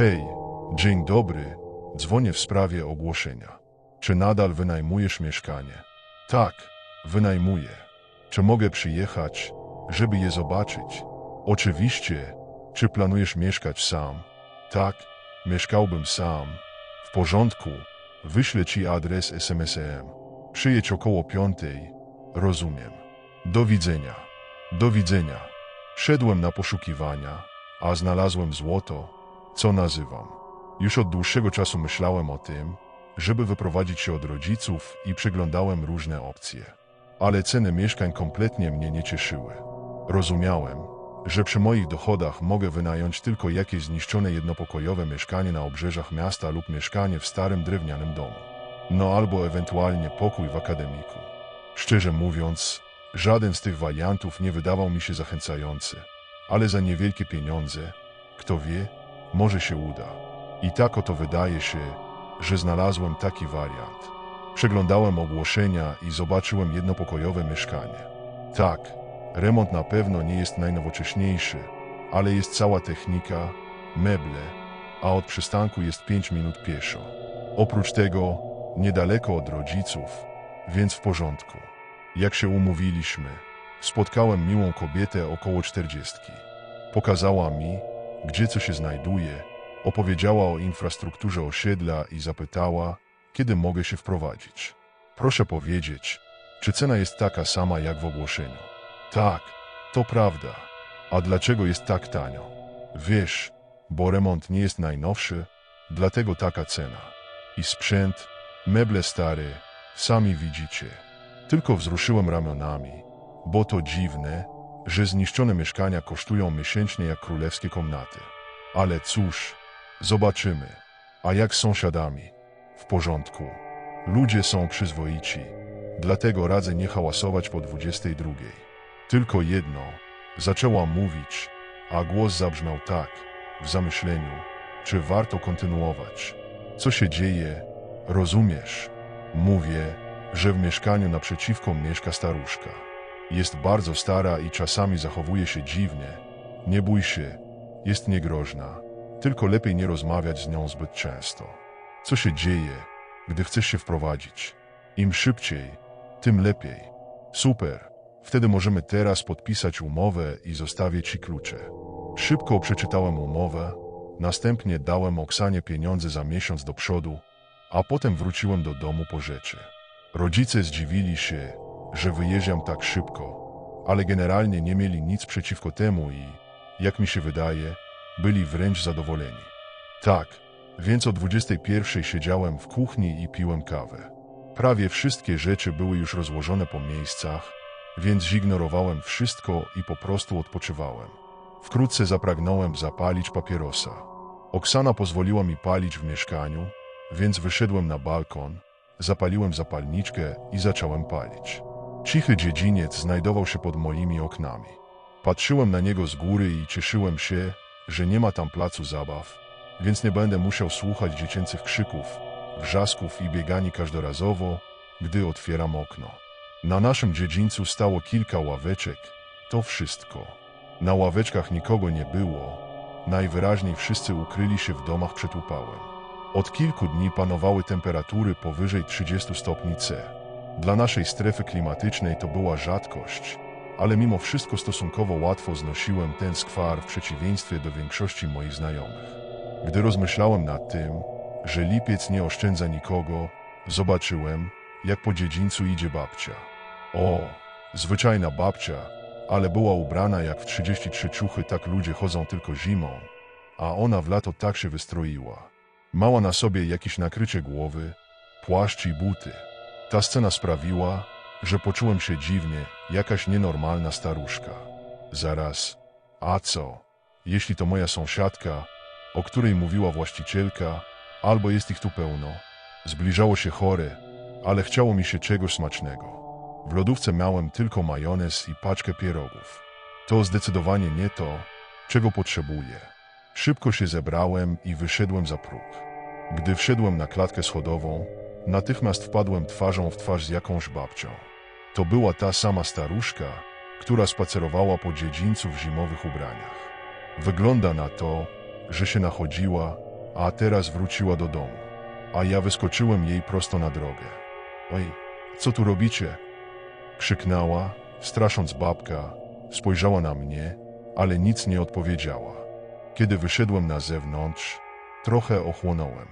Hej, dzień dobry. Dzwonię w sprawie ogłoszenia. Czy nadal wynajmujesz mieszkanie? Tak, wynajmuję. Czy mogę przyjechać, żeby je zobaczyć? Oczywiście. Czy planujesz mieszkać sam? Tak, mieszkałbym sam. W porządku. Wyślę ci adres SMS-em. Przyjedź około piątej. Rozumiem. Do widzenia. Do widzenia. Szedłem na poszukiwania, a znalazłem złoto, co nazywam. Już od dłuższego czasu myślałem o tym, żeby wyprowadzić się od rodziców i przeglądałem różne opcje. Ale ceny mieszkań kompletnie mnie nie cieszyły. Rozumiałem, że przy moich dochodach mogę wynająć tylko jakieś zniszczone jednopokojowe mieszkanie na obrzeżach miasta lub mieszkanie w starym drewnianym domu. No albo ewentualnie pokój w akademiku. Szczerze mówiąc, żaden z tych wariantów nie wydawał mi się zachęcający, ale za niewielkie pieniądze, kto wie, może się uda. I tak oto wydaje się, że znalazłem taki wariant. Przeglądałem ogłoszenia i zobaczyłem jednopokojowe mieszkanie. Tak, remont na pewno nie jest najnowocześniejszy, ale jest cała technika, meble, a od przystanku jest 5 minut pieszo. Oprócz tego, niedaleko od rodziców, więc w porządku. Jak się umówiliśmy, spotkałem miłą kobietę około czterdziestki. Pokazała mi, gdzie co się znajduje, opowiedziała o infrastrukturze osiedla i zapytała, kiedy mogę się wprowadzić. Proszę powiedzieć, czy cena jest taka sama jak w ogłoszeniu? Tak, to prawda. A dlaczego jest tak tanio? Wiesz, bo remont nie jest najnowszy, dlatego taka cena. I sprzęt, meble stare, sami widzicie. Tylko wzruszyłem ramionami, bo to dziwne, że zniszczone mieszkania kosztują miesięcznie jak królewskie komnaty. Ale cóż, zobaczymy. A jak z sąsiadami? W porządku. Ludzie są przyzwoici, dlatego radzę nie hałasować po 22. Tylko jedno, zaczęła mówić, a głos zabrzmiał tak, w zamyśleniu, czy warto kontynuować. Co się dzieje? Rozumiesz? Mówię, że w mieszkaniu naprzeciwko mieszka staruszka. Jest bardzo stara i czasami zachowuje się dziwnie. Nie bój się, jest niegroźna. Tylko lepiej nie rozmawiać z nią zbyt często. Co się dzieje, gdy chcesz się wprowadzić? Im szybciej, tym lepiej. Super. Wtedy możemy teraz podpisać umowę i zostawię ci klucze. Szybko przeczytałem umowę, następnie dałem Oksanie pieniądze za miesiąc do przodu, a potem wróciłem do domu po rzeczy. Rodzice zdziwili się, że wyjeżdżam tak szybko, ale generalnie nie mieli nic przeciwko temu i, jak mi się wydaje, byli wręcz zadowoleni. Tak, więc o 21 siedziałem w kuchni i piłem kawę. Prawie wszystkie rzeczy były już rozłożone po miejscach, więc zignorowałem wszystko i po prostu odpoczywałem. Wkrótce zapragnąłem zapalić papierosa. Oksana pozwoliła mi palić w mieszkaniu, więc wyszedłem na balkon, zapaliłem zapalniczkę i zacząłem palić. Cichy dziedziniec znajdował się pod moimi oknami. Patrzyłem na niego z góry i cieszyłem się, że nie ma tam placu zabaw, więc nie będę musiał słuchać dziecięcych krzyków, wrzasków i biegani każdorazowo, gdy otwieram okno. Na naszym dziedzińcu stało kilka ławeczek, to wszystko. Na ławeczkach nikogo nie było, najwyraźniej wszyscy ukryli się w domach przed upałem. Od kilku dni panowały temperatury powyżej 30 stopni C. Dla naszej strefy klimatycznej to była rzadkość, ale mimo wszystko stosunkowo łatwo znosiłem ten skwar w przeciwieństwie do większości moich znajomych. Gdy rozmyślałem nad tym, że lipiec nie oszczędza nikogo, zobaczyłem, jak po dziedzińcu idzie babcia. O, zwyczajna babcia, ale była ubrana jak w 33 ciuchy, tak ludzie chodzą tylko zimą, a ona w lato tak się wystroiła. Mała na sobie jakieś nakrycie głowy, płaszcz i buty. Ta scena sprawiła, że poczułem się dziwnie, jakaś nienormalna staruszka. Zaraz, a co, jeśli to moja sąsiadka, o której mówiła właścicielka, albo jest ich tu pełno. Zbliżało się chore, ale chciało mi się czegoś smacznego. W lodówce miałem tylko majonez i paczkę pierogów. To zdecydowanie nie to, czego potrzebuję. Szybko się zebrałem i wyszedłem za próg. Gdy wszedłem na klatkę schodową, natychmiast wpadłem twarzą w twarz z jakąś babcią. To była ta sama staruszka, która spacerowała po dziedzińcu w zimowych ubraniach. Wygląda na to, że się nachodziła a teraz wróciła do domu. A ja wyskoczyłem jej prosto na drogę. Oj, co tu robicie? Krzyknęła, strasząc babka, spojrzała na mnie, ale nic nie odpowiedziała. Kiedy wyszedłem na zewnątrz, trochę ochłonąłem.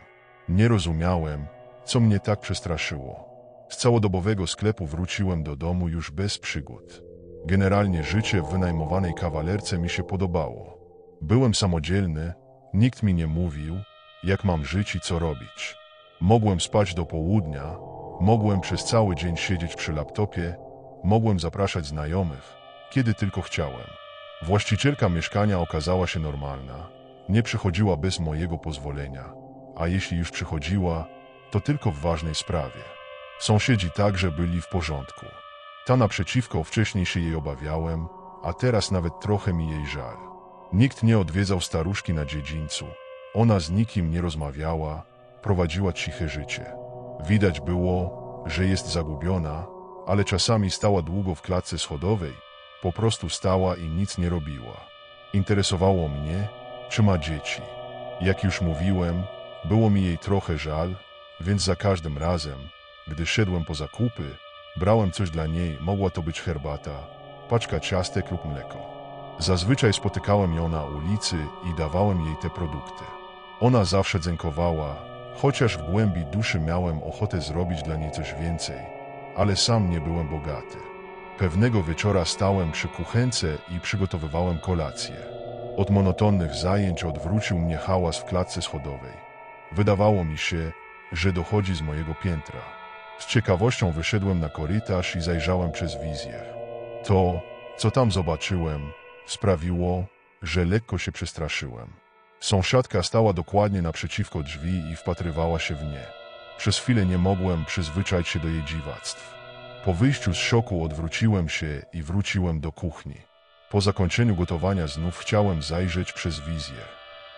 Nie rozumiałem, co mnie tak przestraszyło. Z całodobowego sklepu wróciłem do domu już bez przygód. Generalnie życie w wynajmowanej kawalerce mi się podobało. Byłem samodzielny, nikt mi nie mówił, jak mam żyć i co robić. Mogłem spać do południa, mogłem przez cały dzień siedzieć przy laptopie, mogłem zapraszać znajomych, kiedy tylko chciałem. Właścicielka mieszkania okazała się normalna, nie przychodziła bez mojego pozwolenia, a jeśli już przychodziła, to tylko w ważnej sprawie. Sąsiedzi także byli w porządku. Ta naprzeciwko wcześniej się jej obawiałem, a teraz nawet trochę mi jej żal. Nikt nie odwiedzał staruszki na dziedzińcu. Ona z nikim nie rozmawiała, prowadziła ciche życie. Widać było, że jest zagubiona, ale czasami stała długo w klatce schodowej, po prostu stała i nic nie robiła. Interesowało mnie, czy ma dzieci. Jak już mówiłem, było mi jej trochę żal, więc za każdym razem, gdy szedłem po zakupy, brałem coś dla niej, mogła to być herbata, paczka ciastek lub mleko. Zazwyczaj spotykałem ją na ulicy i dawałem jej te produkty. Ona zawsze dziękowała, chociaż w głębi duszy miałem ochotę zrobić dla niej coś więcej, ale sam nie byłem bogaty. Pewnego wieczora stałem przy kuchence i przygotowywałem kolację. Od monotonnych zajęć odwrócił mnie hałas w klatce schodowej. Wydawało mi się, że dochodzi z mojego piętra. Z ciekawością wyszedłem na korytarz i zajrzałem przez wizję. To, co tam zobaczyłem, sprawiło, że lekko się przestraszyłem. Sąsiadka stała dokładnie naprzeciwko drzwi i wpatrywała się w nie. Przez chwilę nie mogłem przyzwyczaić się do jej dziwactw. Po wyjściu z szoku odwróciłem się i wróciłem do kuchni. Po zakończeniu gotowania znów chciałem zajrzeć przez wizję.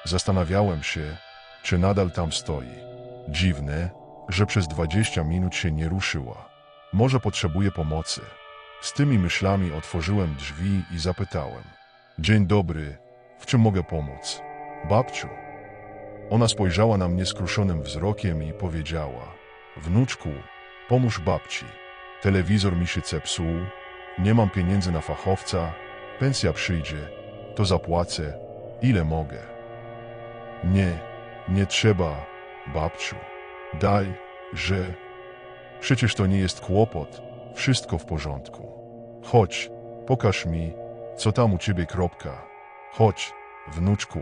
Zastanawiałem się, czy nadal tam stoi. Dziwne, że przez dwadzieścia minut się nie ruszyła. Może potrzebuje pomocy. Z tymi myślami otworzyłem drzwi i zapytałem. Dzień dobry, w czym mogę pomóc? Babciu. Ona spojrzała na mnie skruszonym wzrokiem i powiedziała. Wnuczku, pomóż babci. Telewizor mi się zepsuł, nie mam pieniędzy na fachowca, pensja przyjdzie, to zapłacę, ile mogę. Nie, nie trzeba, babciu. Daj, że... Przecież to nie jest kłopot, wszystko w porządku. Chodź, pokaż mi, co tam u ciebie kropka. Chodź, wnuczku.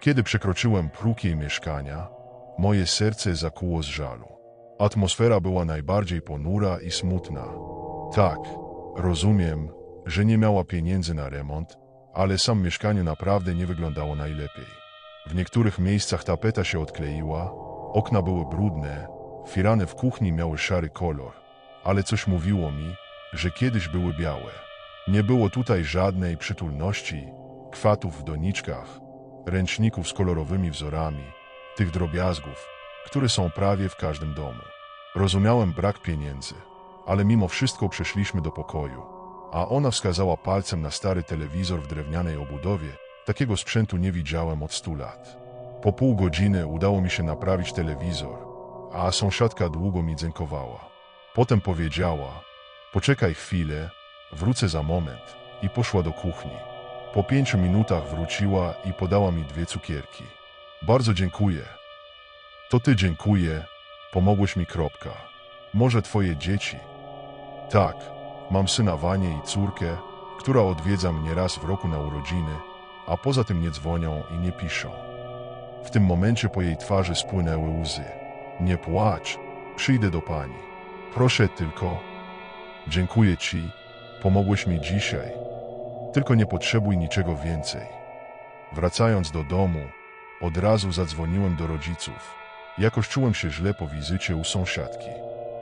Kiedy przekroczyłem próg jej mieszkania, moje serce zakuło z żalu. Atmosfera była najbardziej ponura i smutna. Tak, rozumiem, że nie miała pieniędzy na remont, ale sam mieszkanie naprawdę nie wyglądało najlepiej. W niektórych miejscach tapeta się odkleiła, okna były brudne, firany w kuchni miały szary kolor, ale coś mówiło mi, że kiedyś były białe. Nie było tutaj żadnej przytulności, kwatów w doniczkach, ręczników z kolorowymi wzorami, tych drobiazgów, które są prawie w każdym domu. Rozumiałem brak pieniędzy, ale mimo wszystko przeszliśmy do pokoju, a ona wskazała palcem na stary telewizor w drewnianej obudowie. Takiego sprzętu nie widziałem od stu lat. Po pół godziny udało mi się naprawić telewizor, a sąsiadka długo mi dziękowała. Potem powiedziała, poczekaj chwilę, wrócę za moment i poszła do kuchni. Po pięciu minutach wróciła i podała mi dwie cukierki. Bardzo dziękuję. To ty dziękuję, pomogłeś mi kropka. Może twoje dzieci? Tak, mam syna Wanie i córkę, która odwiedza mnie raz w roku na urodziny, a poza tym nie dzwonią i nie piszą. W tym momencie po jej twarzy spłynęły łzy. Nie płacz, przyjdę do pani. Proszę tylko. Dziękuję ci, pomogłeś mi dzisiaj. Tylko nie potrzebuj niczego więcej. Wracając do domu, od razu zadzwoniłem do rodziców. Jakoś czułem się źle po wizycie u sąsiadki.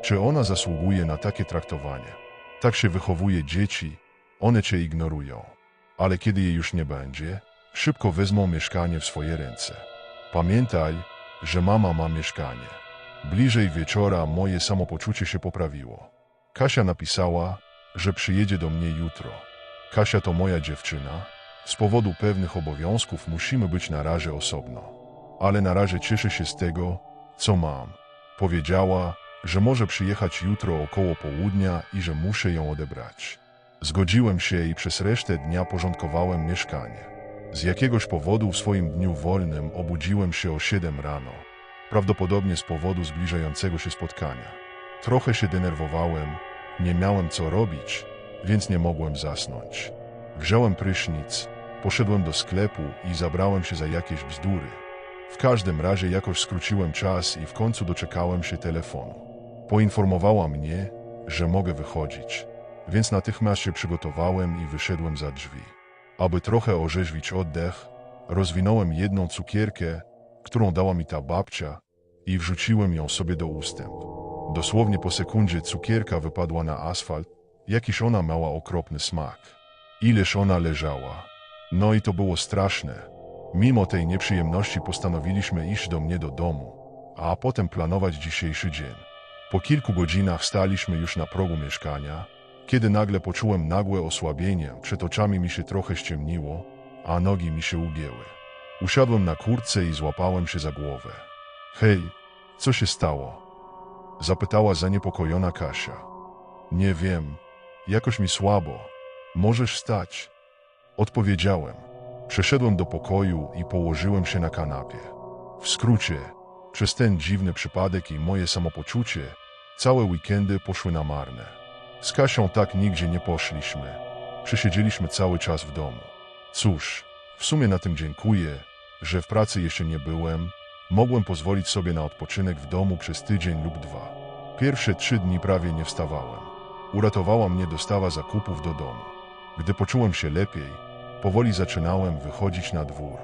Czy ona zasługuje na takie traktowanie? Tak się wychowuje dzieci, one cię ignorują. Ale kiedy jej już nie będzie, szybko wezmą mieszkanie w swoje ręce. Pamiętaj, że mama ma mieszkanie. Bliżej wieczora moje samopoczucie się poprawiło. Kasia napisała, że przyjedzie do mnie jutro. Kasia to moja dziewczyna. Z powodu pewnych obowiązków musimy być na razie osobno. ale na razie cieszę się z tego, co mam. Powiedziała, że może przyjechać jutro około południa i że muszę ją odebrać. Zgodziłem się i przez resztę dnia porządkowałem mieszkanie. Z jakiegoś powodu w swoim dniu wolnym obudziłem się o 7 rano. Prawdopodobnie z powodu zbliżającego się spotkania. Trochę się denerwowałem, nie miałem co robić, więc nie mogłem zasnąć. Wziąłem prysznic, poszedłem do sklepu i zabrałem się za jakieś bzdury. W każdym razie jakoś skróciłem czas i w końcu doczekałem się telefonu. Poinformowała mnie, że mogę wychodzić, więc natychmiast się przygotowałem i wyszedłem za drzwi. Aby trochę orzeźwić oddech, rozwinąłem jedną cukierkę, którą dała mi ta babcia i wrzuciłem ją sobie do ustęp. Dosłownie po sekundzie cukierka wypadła na asfalt, jakiś ona miała okropny smak. Ileż ona leżała. No i to było straszne. Mimo tej nieprzyjemności postanowiliśmy iść do mnie do domu, a potem planować dzisiejszy dzień. Po kilku godzinach staliśmy już na progu mieszkania, kiedy nagle poczułem nagłe osłabienie, przed oczami mi się trochę ściemniło, a nogi mi się ugięły. Usiadłem na kurtce i złapałem się za głowę. Hej, co się stało? Zapytała zaniepokojona Kasia. Nie wiem, jakoś mi słabo. Możesz stać. Odpowiedziałem. Przeszedłem do pokoju i położyłem się na kanapie. W skrócie, przez ten dziwny przypadek i moje samopoczucie, całe weekendy poszły na marne. Z Kasią tak nigdzie nie poszliśmy. Przesiedzieliśmy cały czas w domu. Cóż, w sumie na tym dziękuję, że w pracy jeszcze nie byłem. Mogłem pozwolić sobie na odpoczynek w domu przez tydzień lub dwa. Pierwsze trzy dni prawie nie wstawałem. Uratowała mnie dostawa zakupów do domu. Gdy poczułem się lepiej, powoli zaczynałem wychodzić na dwór.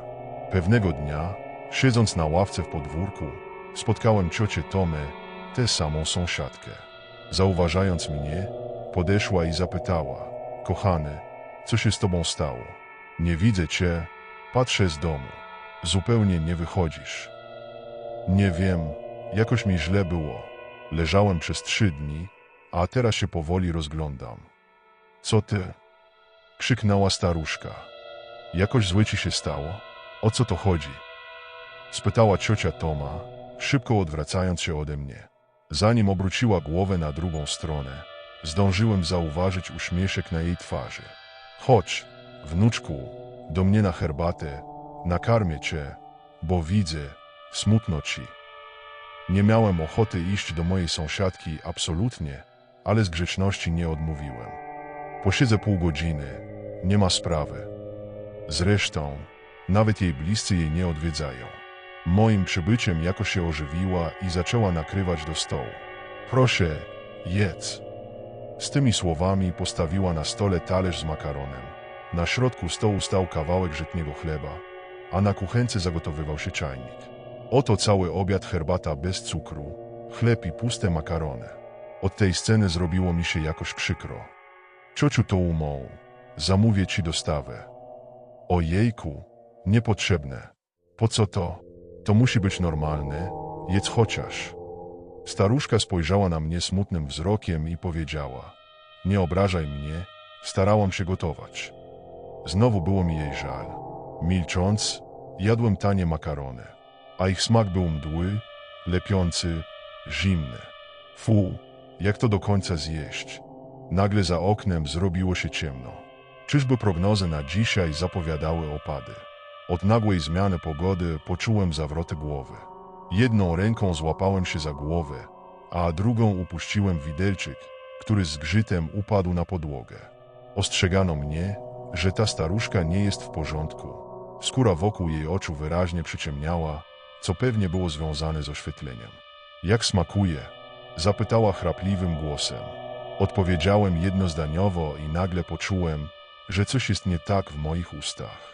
Pewnego dnia, siedząc na ławce w podwórku, spotkałem ciocię Tomę, tę samą sąsiadkę. Zauważając mnie, podeszła i zapytała: Kochany, co się z tobą stało? Nie widzę cię, patrzę z domu. Zupełnie nie wychodzisz. Nie wiem, jakoś mi źle było. Leżałem przez trzy dni, a teraz się powoli rozglądam. Co ty? Krzyknęła staruszka. Jakoś złe ci się stało? O co to chodzi? Spytała ciocia Toma, szybko odwracając się ode mnie. Zanim obróciła głowę na drugą stronę, zdążyłem zauważyć uśmieszek na jej twarzy. Chodź, wnuczku, do mnie na herbatę, nakarmię cię, bo widzę, smutno ci. Nie miałem ochoty iść do mojej sąsiadki absolutnie, ale z grzeczności nie odmówiłem. Posiedzę pół godziny, nie ma sprawy. Zresztą, nawet jej bliscy jej nie odwiedzają. Moim przybyciem jakoś się ożywiła i zaczęła nakrywać do stołu. Proszę, jedz. Z tymi słowami postawiła na stole talerz z makaronem. Na środku stołu stał kawałek żytniego chleba, a na kuchence zagotowywał się czajnik. Oto cały obiad herbata bez cukru, chleb i puste makarony. Od tej sceny zrobiło mi się jakoś przykro. Ciociu to umą, zamówię ci dostawę. Ojejku, niepotrzebne. Po co to? To musi być normalne, jedz chociaż. Staruszka spojrzała na mnie smutnym wzrokiem i powiedziała: Nie obrażaj mnie, starałam się gotować. Znowu było mi jej żal. Milcząc, jadłem tanie makarony, a ich smak był mdły, lepiący, zimny. Fu, jak to do końca zjeść? Nagle za oknem zrobiło się ciemno. Czyżby prognozy na dzisiaj zapowiadały opady? Od nagłej zmiany pogody poczułem zawroty głowy. Jedną ręką złapałem się za głowę, a drugą upuściłem widelczyk, który z grzytem upadł na podłogę. Ostrzegano mnie, że ta staruszka nie jest w porządku. Skóra wokół jej oczu wyraźnie przyciemniała, co pewnie było związane z oświetleniem. Jak smakuje? Zapytała chrapliwym głosem. Odpowiedziałem jednozdaniowo i nagle poczułem, że coś jest nie tak w moich ustach.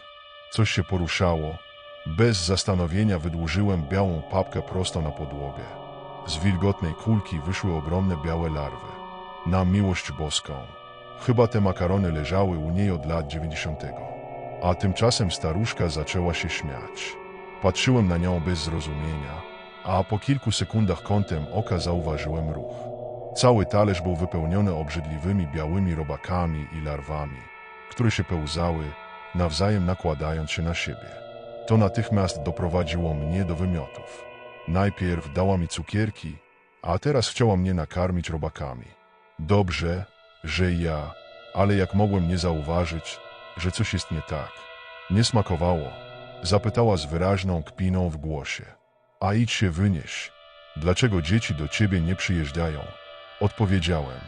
Coś się poruszało. Bez zastanowienia wydłużyłem białą papkę prosto na podłogę. Z wilgotnej kulki wyszły ogromne białe larwy. Na miłość boską. Chyba te makarony leżały u niej od lat dziewięćdziesiątego. A tymczasem staruszka zaczęła się śmiać. Patrzyłem na nią bez zrozumienia, a po kilku sekundach kątem oka zauważyłem ruch. Cały talerz był wypełniony obrzydliwymi białymi robakami i larwami, które się pełzały, nawzajem nakładając się na siebie. To natychmiast doprowadziło mnie do wymiotów. Najpierw dała mi cukierki, a teraz chciała mnie nakarmić robakami. Dobrze, że ja, ale jak mogłem nie zauważyć, że coś jest nie tak. Nie smakowało. Zapytała z wyraźną kpiną w głosie. A idź się wynieś. Dlaczego dzieci do ciebie nie przyjeżdżają? Odpowiedziałem.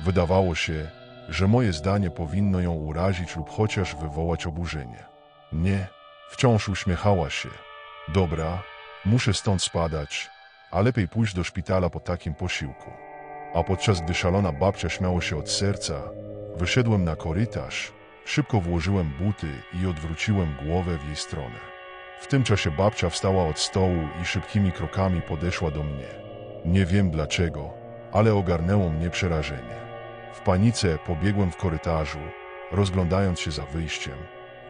Wydawało się, że moje zdanie powinno ją urazić lub chociaż wywołać oburzenie. Nie, wciąż uśmiechała się. Dobra, muszę stąd spadać, a lepiej pójść do szpitala po takim posiłku. A podczas gdy szalona babcia śmiało się od serca, wyszedłem na korytarz, szybko włożyłem buty i odwróciłem głowę w jej stronę. W tym czasie babcia wstała od stołu i szybkimi krokami podeszła do mnie. Nie wiem dlaczego, ale ogarnęło mnie przerażenie. W panice pobiegłem w korytarzu, rozglądając się za wyjściem,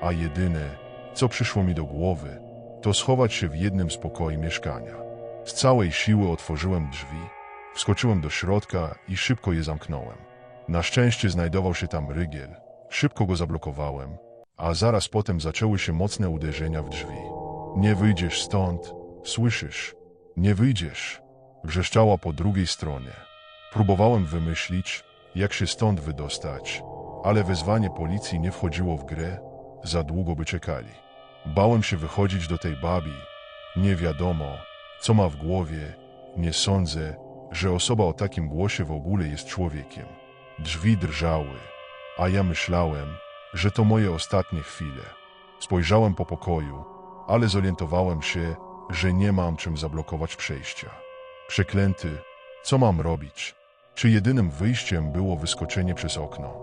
a jedyne, co przyszło mi do głowy, to schować się w jednym z pokoi mieszkania. Z całej siły otworzyłem drzwi, wskoczyłem do środka i szybko je zamknąłem. Na szczęście znajdował się tam rygiel. Szybko go zablokowałem, a zaraz potem zaczęły się mocne uderzenia w drzwi. Nie wyjdziesz stąd, słyszysz? Nie wyjdziesz, wrzeszczała po drugiej stronie. Próbowałem wymyślić, jak się stąd wydostać, ale wezwanie policji nie wchodziło w grę, za długo by czekali. Bałem się wychodzić do tej babi. Nie wiadomo, co ma w głowie. Nie sądzę, że osoba o takim głosie w ogóle jest człowiekiem. Drzwi drżały, a ja myślałem, że to moje ostatnie chwile. Spojrzałem po pokoju, ale zorientowałem się, że nie mam czym zablokować przejścia. Przeklęty, co mam robić? Czy jedynym wyjściem było wyskoczenie przez okno?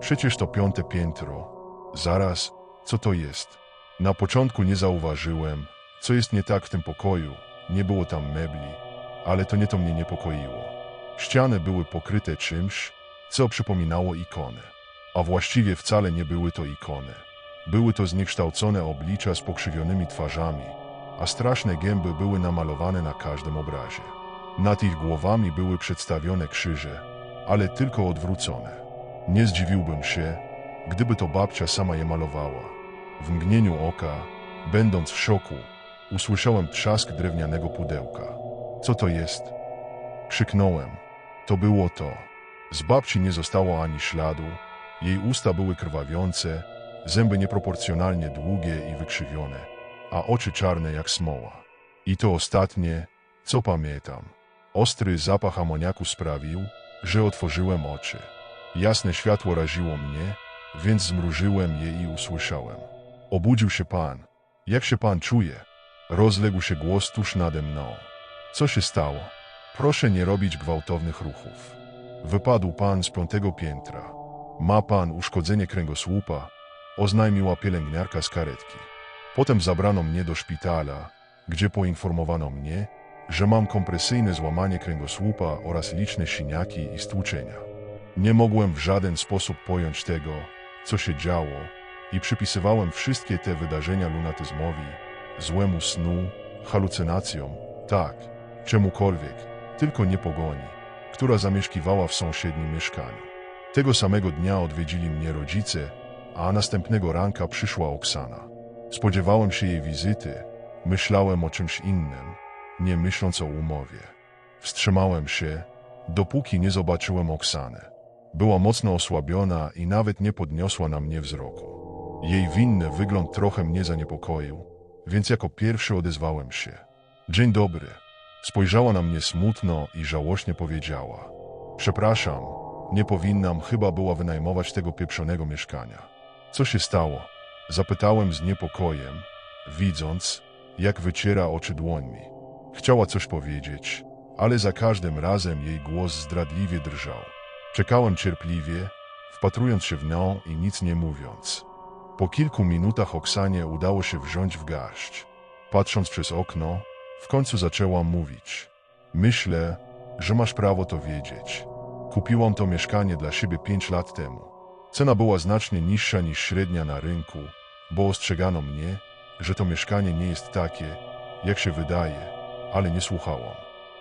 Przecież to piąte piętro. Zaraz, co to jest? Na początku nie zauważyłem, co jest nie tak w tym pokoju. Nie było tam mebli, ale to nie to mnie niepokoiło. Ściany były pokryte czymś, co przypominało ikonę. A właściwie wcale nie były to ikony. Były to zniekształcone oblicza z pokrzywionymi twarzami, a straszne gęby były namalowane na każdym obrazie. Nad ich głowami były przedstawione krzyże, ale tylko odwrócone. Nie zdziwiłbym się, gdyby to babcia sama je malowała. W mgnieniu oka, będąc w szoku, usłyszałem trzask drewnianego pudełka. Co to jest? Krzyknąłem. To było to. Z babci nie zostało ani śladu, jej usta były krwawiące, zęby nieproporcjonalnie długie i wykrzywione, a oczy czarne jak smoła. I to ostatnie, co pamiętam. Ostry zapach amoniaku sprawił, że otworzyłem oczy. Jasne światło raziło mnie, więc zmrużyłem je i usłyszałem. Obudził się pan. Jak się pan czuje? Rozległ się głos tuż nade mną. Co się stało? Proszę nie robić gwałtownych ruchów. Wypadł pan z piątego piętra. Ma pan uszkodzenie kręgosłupa, oznajmiła pielęgniarka z karetki. Potem zabrano mnie do szpitala, gdzie poinformowano mnie, że mam kompresyjne złamanie kręgosłupa oraz liczne siniaki i stłuczenia. Nie mogłem w żaden sposób pojąć tego, co się działo i przypisywałem wszystkie te wydarzenia lunatyzmowi, złemu snu, halucynacjom, tak, czemukolwiek, tylko nie pogoni, która zamieszkiwała w sąsiednim mieszkaniu. Tego samego dnia odwiedzili mnie rodzice, a następnego ranka przyszła Oksana. Spodziewałem się jej wizyty, myślałem o czymś innym, nie myśląc o umowie. Wstrzymałem się, dopóki nie zobaczyłem Oksany. Była mocno osłabiona i nawet nie podniosła na mnie wzroku. Jej winny wygląd trochę mnie zaniepokoił, więc jako pierwszy odezwałem się. Dzień dobry. Spojrzała na mnie smutno i żałośnie powiedziała. Przepraszam, nie powinnam chyba była wynajmować tego pieprzonego mieszkania. Co się stało? Zapytałem z niepokojem, widząc, jak wyciera oczy dłońmi. Chciała coś powiedzieć, ale za każdym razem jej głos zdradliwie drżał. Czekałem cierpliwie, wpatrując się w nią i nic nie mówiąc. Po kilku minutach Oksanie udało się wziąć w garść. Patrząc przez okno, w końcu zaczęłam mówić. Myślę, że masz prawo to wiedzieć. Kupiłam to mieszkanie dla siebie pięć lat temu. Cena była znacznie niższa niż średnia na rynku, bo ostrzegano mnie, że to mieszkanie nie jest takie, jak się wydaje, ale nie słuchałam.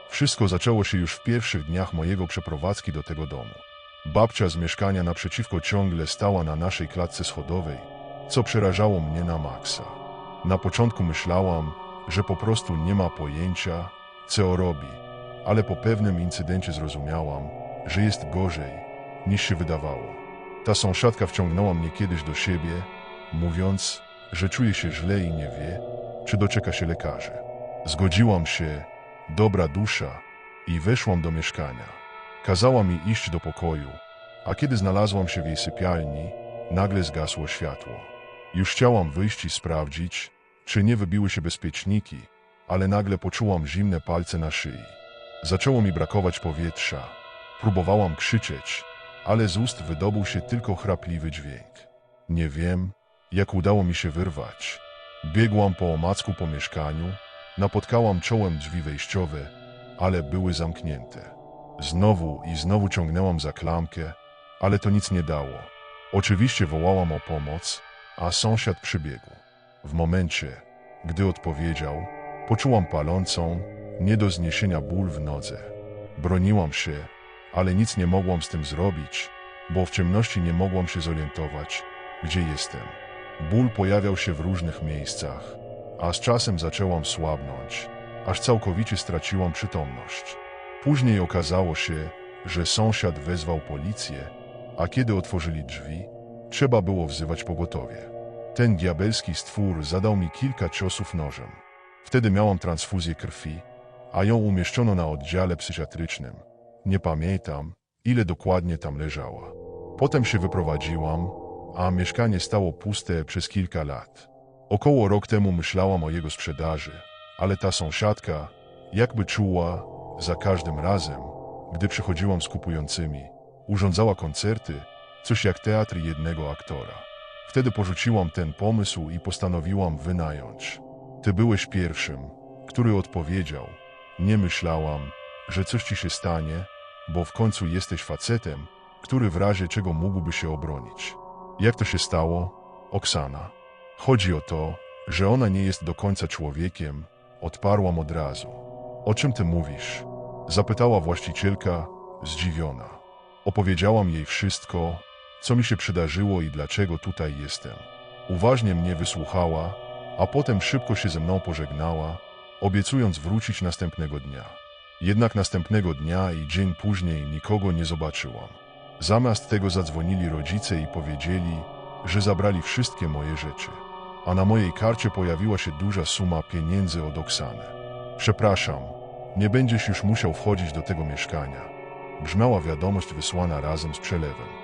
Wszystko zaczęło się już w pierwszych dniach mojego przeprowadzki do tego domu. Babcia z mieszkania naprzeciwko ciągle stała na naszej klatce schodowej, co przerażało mnie na maksa. Na początku myślałam, że po prostu nie ma pojęcia, co robi, ale po pewnym incydencie zrozumiałam, że jest gorzej, niż się wydawało. Ta sąsiadka wciągnęła mnie kiedyś do siebie, mówiąc, że czuje się źle i nie wie, czy doczeka się lekarzy. Zgodziłam się, dobra dusza, i weszłam do mieszkania. Kazała mi iść do pokoju, a kiedy znalazłam się w jej sypialni, nagle zgasło światło. Już chciałam wyjść i sprawdzić, czy nie wybiły się bezpieczniki, ale nagle poczułam zimne palce na szyi. Zaczęło mi brakować powietrza. Próbowałam krzyczeć, ale z ust wydobył się tylko chrapliwy dźwięk. Nie wiem, jak udało mi się wyrwać. Biegłam po omacku po mieszkaniu, napotkałam czołem drzwi wejściowe, ale były zamknięte. Znowu i znowu ciągnęłam za klamkę, ale to nic nie dało. Oczywiście wołałam o pomoc, a sąsiad przybiegł. W momencie, gdy odpowiedział, poczułam palącą, nie do zniesienia ból w nodze. Broniłam się, ale nic nie mogłam z tym zrobić, bo w ciemności nie mogłam się zorientować, gdzie jestem. Ból pojawiał się w różnych miejscach, a z czasem zaczęłam słabnąć, aż całkowicie straciłam przytomność. Później okazało się, że sąsiad wezwał policję, a kiedy otworzyli drzwi, trzeba było wzywać pogotowie. Ten diabelski stwór zadał mi kilka ciosów nożem. Wtedy miałam transfuzję krwi, a ją umieszczono na oddziale psychiatrycznym. Nie pamiętam, ile dokładnie tam leżała. Potem się wyprowadziłam, a mieszkanie stało puste przez kilka lat. Około rok temu myślałam o jego sprzedaży, ale ta sąsiadka jakby czuła za każdym razem, gdy przychodziłam z kupującymi, urządzała koncerty, coś jak teatr jednego aktora. Wtedy porzuciłam ten pomysł i postanowiłam wynająć. Ty byłeś pierwszym, który odpowiedział. Nie myślałam, że coś ci się stanie, bo w końcu jesteś facetem, który w razie czego mógłby się obronić. Jak to się stało? Oksana. Chodzi o to, że ona nie jest do końca człowiekiem, odparłam od razu. O czym ty mówisz? Zapytała właścicielka, zdziwiona. Opowiedziałam jej wszystko, co mi się przydarzyło i dlaczego tutaj jestem. Uważnie mnie wysłuchała, a potem szybko się ze mną pożegnała, obiecując wrócić następnego dnia. Jednak następnego dnia i dzień później nikogo nie zobaczyłam. Zamiast tego zadzwonili rodzice i powiedzieli, że zabrali wszystkie moje rzeczy, a na mojej karcie pojawiła się duża suma pieniędzy od Oksany. Przepraszam, nie będziesz już musiał wchodzić do tego mieszkania. Brzmiała wiadomość wysłana razem z przelewem.